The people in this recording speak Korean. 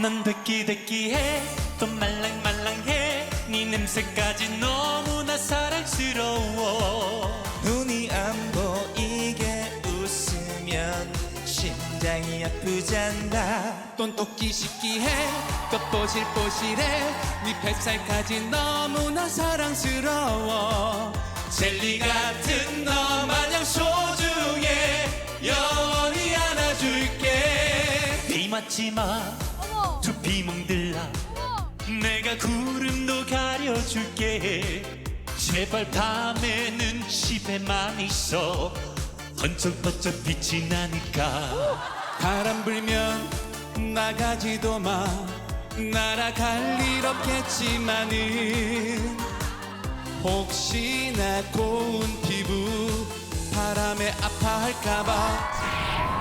넌 데끼데끼해. 또 말랑말랑해. 네 냄새까지 너무나 사랑스러워. 눈이 안 보이게 웃으면 심장이 아프잔다 똔똔기 시기해. 또 뽀실뽀실해. 네 뱃살까지 너무나 사랑스러워. 젤리 같은 너 마냥 소중해 영원히 안아줄게. 비 맞지 마 어머 두피 멍들라 어머 내가 구름도 가려줄게. 제발 밤에는 집에만 있어. 번쩍번쩍 빛이 나니까. 바람 불면 나가지도 마. 날아갈 일 없겠지만은 혹시나 고운 피부 바람에 아파할까봐